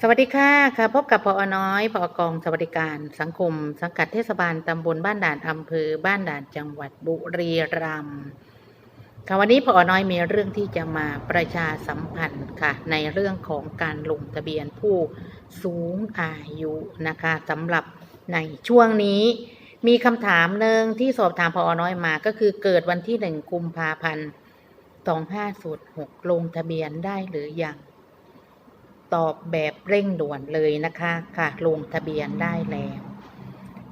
สวัสดีค่ะค่ะพบกับพอน้อยพอกองสวัสดิการสังคม สังกัดเทศบาลตำบลบ้านด่านอำเภอบ้านด่านจังหวัดบุรีรัมย์ค่ะวันนี้พอน้อยมีเรื่องที่จะมาประชาสัมพันธ์ค่ะ ในเรื่องของการลงทะเบียนผู้สูงอายุนะคะสำหรับในช่วงนี้ มีคำถามหนึ่งที่สอบถามพอน้อยมาก็คือเกิดวันที่หนึ่งกุมภาพันธ์สองห้าศูนย์หกลงทะเบียนได้หรือยัง ตอบแบบเร่งด่วนเลยนะคะค่ะลงทะเบียนได้แล้ว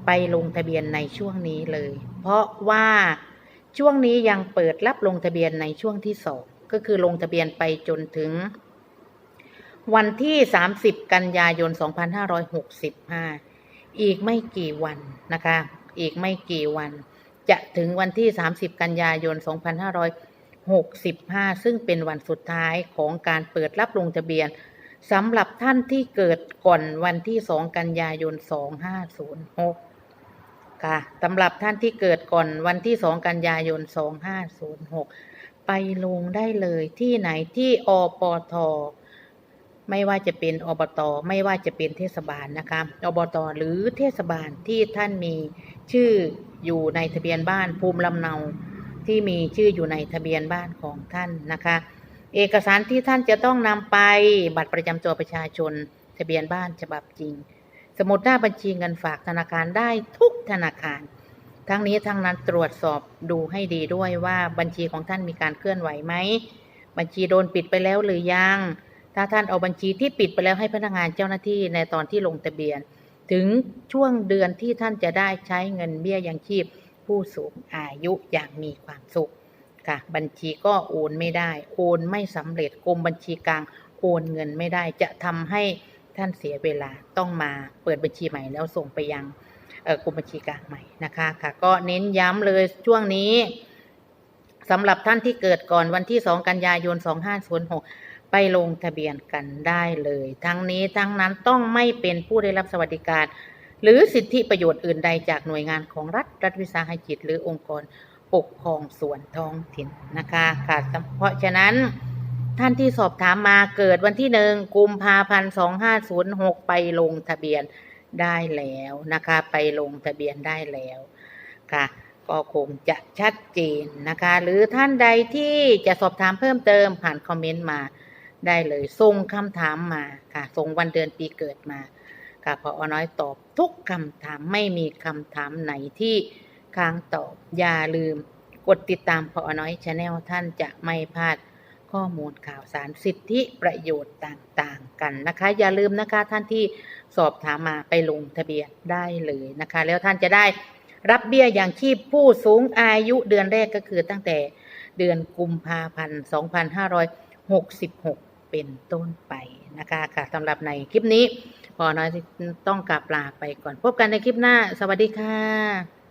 ไปลงทะเบียนในช่วงนี้เลย เพราะว่าช่วงนี้ยังเปิดรับลงทะเบียนในช่วงที่สองก็คือลงทะเบียนไปจนถึง วันที่ 30 กันยายน 2565 อีกไม่กี่วันนะคะ อีกไม่กี่วัน จะถึงวันที่ 30 กันยายน 2565 ซึ่งเป็นวันสุดท้ายของการเปิดรับลงทะเบียน สำหรับท่านที่เกิดก่อนวันที่2กันยายน2506ค่ะสำหรับท่านที่เกิดก่อนวันที่2กันยายน2506ไปลงได้เลยที่ไหนที่อปทไม่ว่าจะเป็นอบตไม่ว่าจะเป็นเทศบาลนะคะอบตหรือเทศบาลที่ท่านมีชื่ออยู่ในทะเบียนบ้านภูมิลำเนา ที่มีชื่ออยู่ในทะเบียนบ้านของท่านนะคะ เอกสารที่ท่านจะต้องนำไปบัตรประจำตัวประชาชน ทะเบียนบ้านฉบับจริง สมุดหน้าบัญชีเงินฝากธนาคารได้ทุกธนาคาร ทั้งนี้ทั้งนั้นตรวจสอบดูให้ดีด้วยว่าบัญชีของท่านมีการเคลื่อนไหวไหม บัญชีโดนปิดไปแล้วหรือยัง ถ้าท่านเอาบัญชีที่ปิดไปแล้วให้พนักงานเจ้าหน้าที่ในตอนที่ลงทะเบียน ถึงช่วงเดือนที่ท่านจะได้ใช้เงินเบี้ยยังชีพผู้สูงอายุอย่างมีความสุข ค่ะ บัญชีก็โอนไม่ได้ โอนไม่สำเร็จกรมบัญชีกลางโอนเงินไม่ได้จะทำให้ท่านเสียเวลาต้องมาเปิดบัญชีใหม่แล้วส่งไปยังกรมบัญชีกลางใหม่นะคะค่ะ ก็เน้นย้ำเลยช่วงนี้สำหรับท่านที่เกิดก่อนวันที่ 2 กันยายน 2506 ไปลงทะเบียนกันได้เลย ทั้งนี้ทั้งนั้นต้องไม่เป็นผู้ได้รับสวัสดิการ หรือสิทธิประโยชน์อื่นใดจากหน่วยงานของรัฐ รัฐวิสาหกิจหรือองค์กร ปกครองส่วนท้องถิ่นนะคะค่ะเพราะฉะนั้นท่านที่สอบถามมาเกิดวันที่หนึ่งกุมภาพันธ์สองห้าศูนย์หกไปลงทะเบียนได้แล้วนะคะ ไปลงทะเบียนได้แล้วค่ะ ก็คงจะชัดเจนนะคะ หรือท่านใดที่จะสอบถามเพิ่มเติมผ่านคอมเมนต์มาได้เลยส่งคำถามมาค่ะส่งวันเดือนปีเกิดมาค่ะพออน้อยตอบทุกคำถามไม่มีคำถามไหนที่ ค้างตอบอย่าลืม กดติดตามพอน้อยชาแนลท่านจะไม่พลาดข้อมูลข่าวสารสิทธิประโยชน์ต่างๆ กันนะคะ อย่าลืมนะคะท่านที่สอบถามมาไปลงทะเบียนได้เลยนะคะ แล้วท่านจะได้รับเบี้ยอย่างชีพผู้สูงอายุเดือนแรกก็คือตั้งแต่เดือนกุมภาพันธ์ 2566 เป็นต้นไปนะคะค่ะสำหรับในคลิปนี้ พอน้อยต้องกลับลาไปก่อน พบกันในคลิปหน้า สวัสดีค่ะ